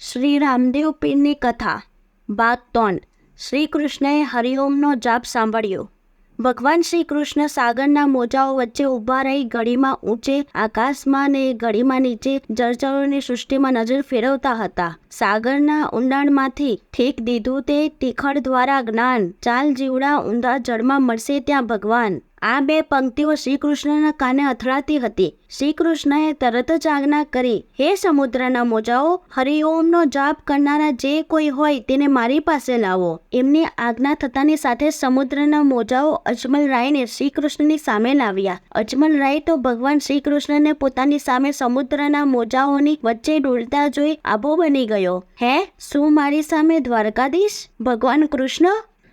શ્રી રામદેવ પીરની કથા ભાગ ત્રણ શ્રી કૃષ્ણએ હરિઓમનો જાપ સાંભળ્યો. ભગવાન શ્રી કૃષ્ણ સાગરના મોજાઓ વચ્ચે ઊભા રહી ઘડીમાં ઊંચે, આકાશમાં ને ઘડીમાં નીચે જળચરોની સૃષ્ટિમાં નજર ફેરવતા હતા. સાગરના ઊંડાણમાંથી ઠીક દીધું તે તીખડ દ્વારા જ્ઞાન, ચાલ જીવડા ઊંડા જળમાં મળશે ત્યાં ભગવાન. આ બે પંક્તિઓ શ્રીકૃષ્ણના કાને અથડાતી હતી. શ્રીકૃષ્ણએ તરત જ આજ્ઞા કરી, હે સમુદ્રના મોજાઓ, હરિઓમનો જાપ કરનારા જે કોઈ હોય તેને મારી પાસે લાવો. એમની આજ્ઞા થતાની સાથે સમુદ્રના મોજાઓ અજમલ રાયને શ્રી સામે લાવ્યા. અજમલ રાય તો ભગવાન શ્રીકૃષ્ણને પોતાની સામે સમુદ્રના મોજાઓની વચ્ચે ડોલતા જોઈ આબો બની ગયો. હે, શું મારી સામે દ્વારકાધીશ? ભગવાન કૃષ્ણ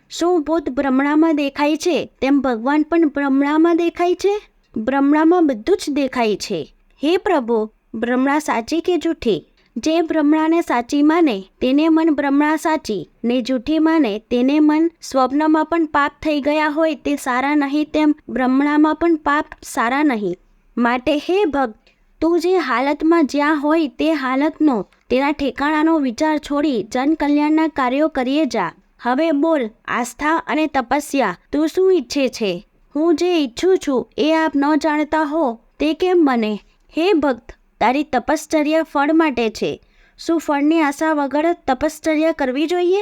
શું ભૂત ભ્રમણામાં દેખાય છે? તેમ ભગવાન પણ ભ્રમણામાં દેખાય છે? ભ્રમણામાં બધું જ દેખાય છે. હે પ્રભુ ભ્રમણા સાચી કે જૂઠી? જે ભ્રમણાને સાચી માને, તેને મન ભ્રમણા સાચી. ને જૂઠી માને, તેને મન સ્વપ્નમાં પણ પાપ થઈ ગયા હોય તે સારા નહીં, તેમ ભ્રમણામાં પણ પાપ સારા નહીં. માટે હે ભક્ત, તું જે હાલતમાં જ્યાં હોય તે હાલતનો, તેના ઠેકાણાનો વિચાર છોડી જન કલ્યાણના કાર્યો કરીએ જા. હવે બોલ, આસ્થા અને તપસ્યા તું શું ઈચ્છે છે? હું જે ઈચ્છું છું એ આપ ન જાણતા હો. તે કેમ બને? હે ભક્ત, તારી તપશ્ચર્યા ફળ માટે છે. શું ફળની આશા વગર તપશ્ચર્યા કરવી જોઈએ?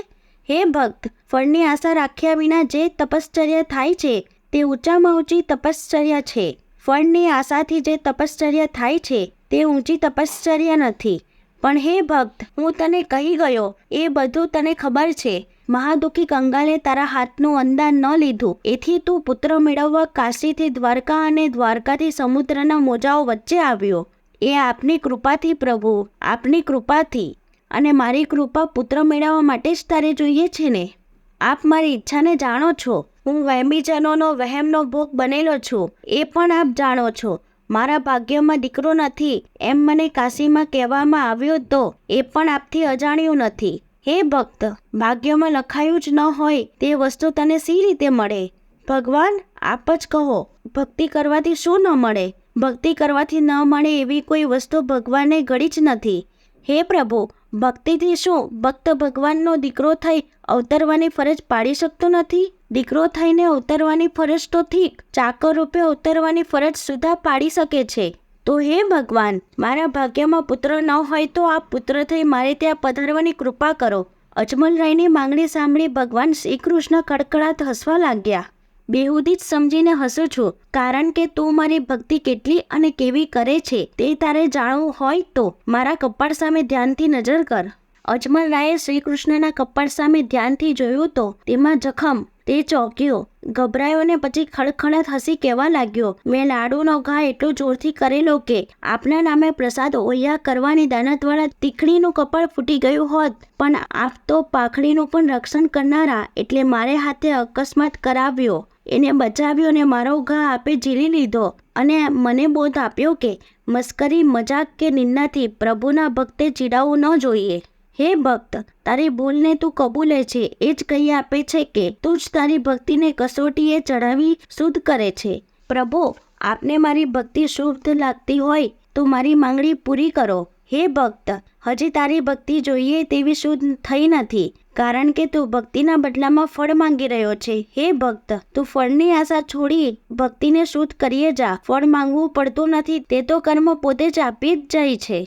હે ભક્ત, ફળની આશા રાખ્યા વિના જે તપશ્ચર્યા થાય છે, તે ઊંચામાં ઊંચી તપશ્ચર્યા છે. ફળની આશાથી જે તપશ્ચર્યા થાય છે, તે ઊંચી તપશ્ચર્યા નથી. પણ હે ભક્ત, હું તને કહી ગયો, એ બધું તને ખબર છે. મહાદુખી કંગાલે તારા હાથનું અંદાન ન લીધું. એથી તું પુત્ર મેળવવા કાશીથી દ્વારકા અને દ્વારકાથી સમુદ્રના મોજાઓ વચ્ચે આવ્યો. એ આપની કૃપાથી પ્રભુ, આપની કૃપાથી. અને મારી કૃપા પુત્ર મેળવવા માટે જ તારે જોઈએ છે ને? આપ મારી ઈચ્છાને જાણો છો. હું વહેમીજનોનો, વહેમનો ભોગ બનેલો છું. એ પણ આપ જાણો છો. મારા ભાગ્યમાં દીકરો નથી એમ મને કાશીમાં કહેવામાં આવ્યો તો એ પણ આપથી અજાણ્યું નથી. હે ભક્ત, ભાગ્યમાં લખાયું જ ન હોય તે વસ્તુ તને સી રીતે મળે? ભગવાન, આપ જ કહો, ભક્તિ કરવાથી શું ન મળે? ભક્તિ કરવાથી ન મળે એવી કોઈ વસ્તુ ભગવાનને ગળી જ નથી. હે પ્રભુ, ભક્તિથી શું ભક્ત ભગવાનનો દીકરો થઈ અવતરવાની ફરજ પાડી શકતો નથી? દીકરો થઈને અવતરવાની ફરજ તો ઠીક ચાકર રૂપે અવતરવાની ફરજ સુધા પાડી શકે છે. તો હે ભગવાન, મારા ભાગ્યમાં પુત્ર ન હોય તો આ પુત્ર થઈ મારે ત્યાં પધારવાની કૃપા કરો. અજમલ રાયની માંગણી સાંભળી ભગવાન શ્રીકૃષ્ણ કડકડાટ હસવા લાગ્યા. બેહુદી જ સમજીને હસું છું, કારણ કે તું મારી ભક્તિ કેટલી અને કેવી કરે છે તે તારે જાણવું હોય તો મારા કપાળ સામે ધ્યાનથી નજર કર. અજમલ રાયે શ્રીકૃષ્ણના કપાળ સામે ધ્યાનથી જોયું તો તેમાં જખમ તે ચોંક્યો. ગભરાયો ને પછી ખડખડાટ હસી કહેવા લાગ્યો, મેં લાડુનો ઘા એટલો જોરથી કરેલો કે આપના નામે પ્રસાદ ઓયા કરવાની દાનતવાળા તીખડીનું કપાળ ફૂટી ગયું હોત. પણ આપ તો પાખડીનું પણ રક્ષણ કરનારા, એટલે મારે હાથે અકસ્માત કરાવ્યો. એને બચાવ્યો ને મારો ઘા આપે ઝીલી લીધો. અને મને બોધ આપ્યો કે, મસ્કરી, મજાક કે નિંદાથી પ્રભુના ભક્તે ચીડાવવું ન જોઈએ. હે ભક્ત, તારી ભૂલને તું કબૂલે છે. એ જ કહી આપે છે કે, તું જ તારી ભક્તિને કસોટીએ ચડાવી શુદ્ધ કરે છે. પ્રભો, આપને મારી ભક્તિ શુદ્ધ લાગતી હોય તો મારી માંગણી પૂરી કરો. હે ભક્ત, હજી તારી ભક્તિ જોઈએ તેવી શુદ્ધ થઈ નથી, કારણ કે તું ભક્તિના બદલામાં ફળ માંગી રહ્યો છે. હે ભક્ત, તું ફળની આશા છોડી ભક્તિને શુદ્ધ કરીએ જા. ફળ માંગવું પડતું નથી, તે તો કર્મ પોતે જ આપી જ જાય છે.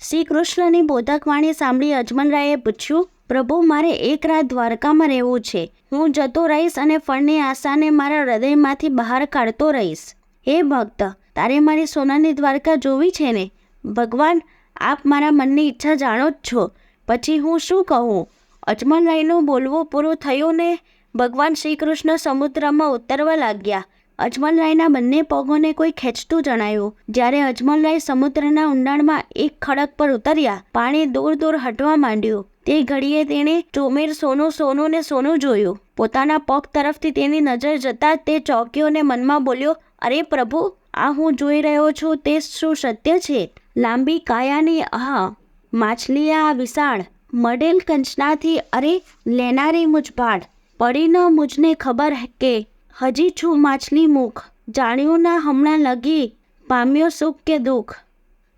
શ્રી કૃષ્ણની બોધક વાણી સાંભળી અજમલરાયે પૂછ્યું, પ્રભુ, મારે એક રાત દ્વારકામાં રહેવું છે. હું જતો રહીશ અને ફળની આશાને મારા હૃદયમાંથી બહાર કાઢતો રહીશ. હે ભક્ત, તારે મારી સોનાની દ્વારકા જોવી છે ને? ભગવાન, આપ મારા મનની ઈચ્છા જાણો જ છો. પછી હું શું કહું? અજમલરાયનું બોલવું પૂરું થયું ને ભગવાન શ્રી કૃષ્ણ સમુદ્રમાં ઉતરવા લાગ્યા. અજમલરાયના બંને પગોને કોઈ ખેંચતું જણાયું. જ્યારે અજમલરાય સમુદ્રના ઊંડાણમાં એક ખડક પર ઉતર્યા, પાણી દૂર દૂર હટવા માંડ્યું. તે ઘડીએ તેણે ચોમેર સોનું સોનું ને સોનું જોયું. પોતાના પગ તરફથી તેની નજર જતા તે ચોક્યો ને મનમાં બોલ્યો, અરે પ્રભુ, આ હું જોઈ રહ્યો છું, તે શું સત્ય છે? લાંબી કાયાની આ વિશાળ, મડેલ કંચનાથી અરે, લેનારી મુજભાડ પડી ન મુજને ખબર કે હજી છું માછલી મુખ. જાણ્યું ના હમણાં લગી. પામ્યો સુખ કે દુઃખ.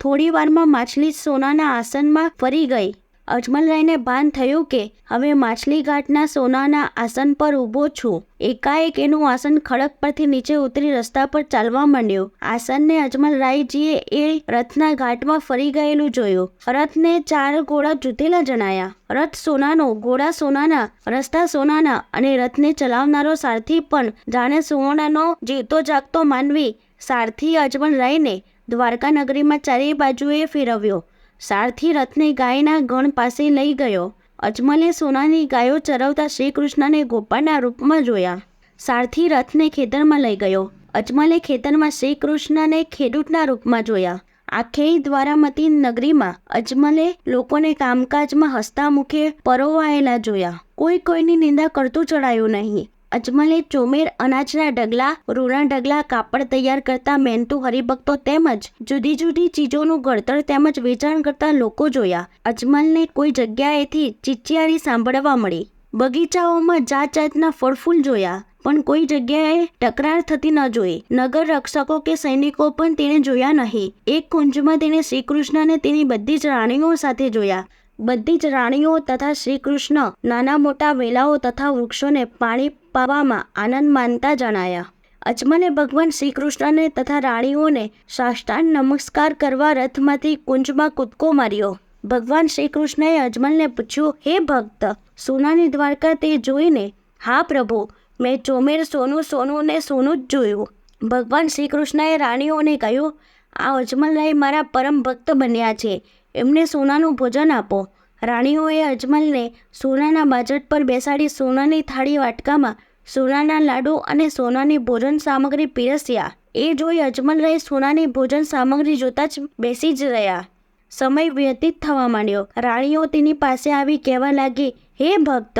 થોડી વારમાં માછલી સોનાના આસનમાં ફરી ગઈ. અજમલરાયને ભાન થયું કે, હવે માછલી ઘાટના સોનાના આસન પર ઊભો છું. એકાએક એનું આસન ખડક પરથી નીચે ઉતરી રસ્તા પર ચાલવા માંડ્યું. આસનને અજમલરાયજીએ એ રથના ઘાટમાં ફરી ગયેલું જોયું. રથને ચાર ઘોડા જૂતેલા જણાયા. રથ સોનાનો, ઘોડા સોનાના, રસ્તા સોનાના અને રથને ચલાવનારો સારથી પણ જાણે સોનાનો જીવતો જાગતો માનવી સારથી અજમલરાયને દ્વારકા નગરીમાં ચારે બાજુએ ફેરવ્યો. સારથી રથને ગાયના ગણ પાસે લઈ ગયો. અજમલે સોનાની ગાયો ચરવતા શ્રી કૃષ્ણને ગોપાળના રૂપમાં જોયા. સારથી રથને ખેતરમાં લઈ ગયો. અજમલે ખેતરમાં શ્રી કૃષ્ણને ખેડૂતના રૂપમાં જોયા. આખેય દ્વારામતી નગરીમાં અજમલે લોકોને કામકાજમાં હસતા મુખે પરોવાયેલા જોયા. કોઈ કોઈની નિંદા કરતું ચડાયું નહીં. અજમલે ચોમેર અનાજના ઢગલા રૂના ઢગલા કાપડ તૈયાર કરતા મહેનતુ હરિભક્તો તેમજ જુદી જુદી ચીજોનું ઘડતર તેમજ વેચાણ કરતા લોકો જોયા. અજમલને કોઈ જગ્યાએથી ચીચિયારી સાંભળવા મળી. બગીચાઓમાં જાત જાતના ફળફૂલ જોયા, પણ કોઈ જગ્યાએ તકરાર થતી ન જોઈ. નગર રક્ષકો કે સૈનિકો પણ તેણે જોયા નહીં. એક કુંજમાં તેણે શ્રીકૃષ્ણને તેની બધી જ રાણીઓ સાથે જોયા. બધી જ રાણીઓ તથા શ્રી કૃષ્ણ નાના મોટા વેલાઓ તથા વૃક્ષોને પાણી પાવામાં આનંદ માનતા જણાયા. અજમલે ભગવાન શ્રી કૃષ્ણને તથા રાણીઓને સાષ્ટાંગ નમસ્કાર કરવા રથમાંથી કુંજમાં કૂદકો માર્યો. ભગવાન શ્રી કૃષ્ણએ અજમલને પૂછ્યું, હે ભક્ત, સોનાની દ્વારકા તે જોઈને? હા પ્રભુ, મેં ચોમેર સોનું સોનું ને સોનું જ જોયું. ભગવાન શ્રી કૃષ્ણએ રાણીઓને કહ્યું, આ અજમલરાય મારા પરમ ભક્ત બન્યા છે. એમને સોનાનું ભોજન આપો. રાણીઓએ અજમલને સોનાના બાજટ પર બેસાડી સોનાની થાળી વાટકામાં સોનાના લાડુ અને સોનાની ભોજન સામગ્રી પીરસ્યા. એ જોઈ અજમલરાય સોનાની ભોજન સામગ્રી જોતા જ બેસી જ રહ્યા. સમય વ્યતીત થવા માંડ્યો. રાણીઓ તેની પાસે આવી કહેવા લાગી, હે ભક્ત,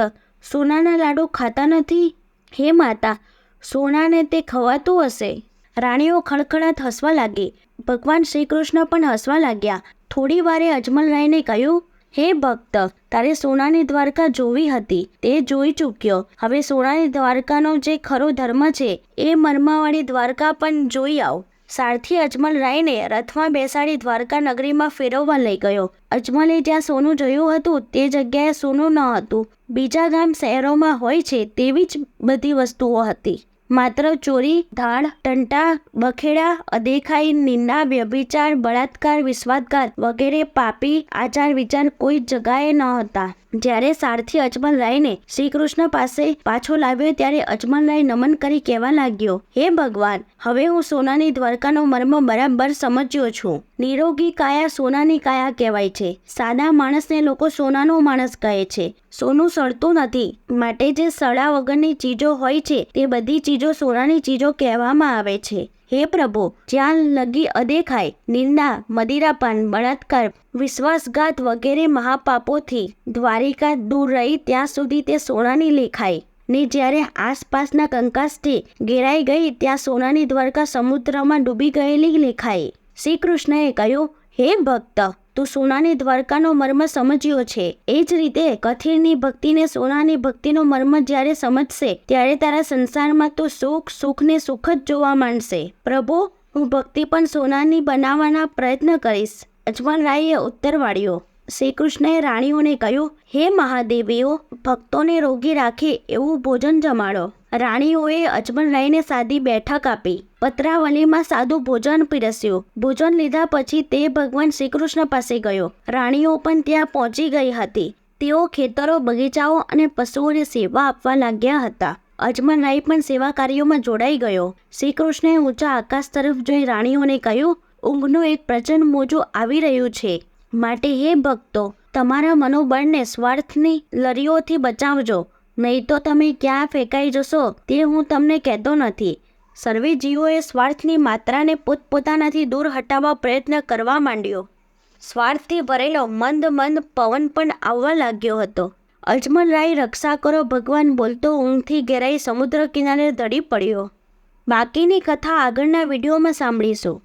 સોનાના લાડુ ખાતા નથી? હે માતા, સોનાને તે ખવાતું હશે? રાણીઓ ખડખડાટ હસવા લાગી. ભગવાન શ્રી કૃષ્ણ પણ હસવા લાગ્યા. થોડી વારે અજમલરાયને કહ્યું, હે ભક્ત, તારે સોનાની દ્વારકા જોવી હતી, તે જોઈ ચૂક્યો. હવે સોનાની દ્વારકાનો જે ખરો ધર્મ છે, એ મર્માવાળી દ્વારકા પણ જોઈ આવ. સારથી અજમલ રાયને રથમાં બેસાડી દ્વારકા નગરીમાં ફેરવવા લઈ ગયો. અજમલે જ્યાં સોનું જોયું હતું, તે જગ્યાએ સોનું ન હતું. બીજા ગામ શહેરોમાં હોય છે, તેવી જ બધી વસ્તુઓ હતી. માત્ર ચોરી, ધાડ, ટંટા, બખેડા, અદેખાઈ, નિંદા, વ્યભિચાર, બળાત્કાર વિશ્વાસઘાત વગેરે પાપી આચાર વિચાર કોઈ જગાએ ન હતા. જ્યારે સારથી અજમલ રાયને શ્રી કૃષ્ણ પાસે પાછો લાવ્યો ત્યારે અજમલરાય નમન કરી કહેવા લાગ્યો, હે ભગવાન, હવે હું સોનાની દ્વારકાનો મર્મ બરાબર સમજ્યો છું. નિરોગી કાયા સોનાની કાયા કહેવાય છે. સાદા માણસને લોકો સોનાનો માણસ કહે છે. સોનું સળતું નથી. માટે જે સડા વગરની ચીજો હોય છે, તે બધી ચીજો સોનાની ચીજો કહેવામાં આવે છે. હે પ્રભુ, જ્યાં લગી અદેખાય, નિંદા મદિરાપાન બળાત્કાર, વિશ્વાસઘાત વગેરે મહાપાપોથી દ્વારિકા દૂર રહી ત્યાં સુધી તે સોનાની લેખાય ને જ્યારે આસપાસના કંકાસથી ઘેરાઈ ગઈ, ત્યાં સોનાની દ્વારકા સમુદ્રમાં ડૂબી ગયેલી લેખાય શ્રી કૃષ્ણએ કહ્યું, હે ભક્ત તું સોનાની દ્વારકાનો મર્મ સમજ્યો છે. એ જ રીતે કથિરની ભક્તિને સોનાની ભક્તિનો મર્મ જ્યારે સમજશે, ત્યારે તારા સંસારમાં તો સુખ, સુખને સુખ જ જોવા માંડશે. પ્રભુ, હું ભક્તિ પણ સોનાની બનાવવાના પ્રયત્ન કરીશ. અજમલ રાયે ઉત્તર વાળ્યો. શ્રી કૃષ્ણએ રાણીઓને કહ્યું, હે મહાદેવીઓ, ભક્તોને રોગી રાખે એવું ભોજન જમાડો. રાણીઓએ અજમલ રાયને સાદી બેઠક આપી. પત્રાવલીમાં સાદું ભોજન પીરસ્યું. ભોજન લીધા પછી તે ભગવાન શ્રીકૃષ્ણ પાસે ગયો. રાણીઓ પણ ત્યાં પહોંચી ગઈ હતી. તેઓ ખેતરો, બગીચાઓ અને પશુઓને સેવા આપવા લાગ્યા હતા. અજમલ રાય પણ સેવા કાર્યોમાં જોડાઈ ગયો. શ્રીકૃષ્ણે ઊંચા આકાશ તરફ જોઈ રાણીઓને કહ્યું, ઊંઘનું એક પ્રચંડ મોજું આવી રહ્યું છે. માટે હે ભક્તો, તમારા મનોબળને સ્વાર્થની લરીઓથી બચાવજો. નહીં તો તમે ક્યાં ફેંકાઈ જશો તે હું તમને કહેતો નથી. સર્વે જીવોએ સ્વાર્થની માત્રાને પોતપોતાનાથી દૂર હટાવવા પ્રયત્ન કરવા માંડ્યો. સ્વાર્થથી ભરેલો મંદ મંદ પવન પણ આવવા લાગ્યો હતો. અજમલરાય રક્ષા કરો ભગવાન બોલતો ઊંઘથી ઘેરાઈ સમુદ્ર કિનારે ધડી પડ્યો. બાકીની કથા આગળના વિડીયોમાં સાંભળીશું.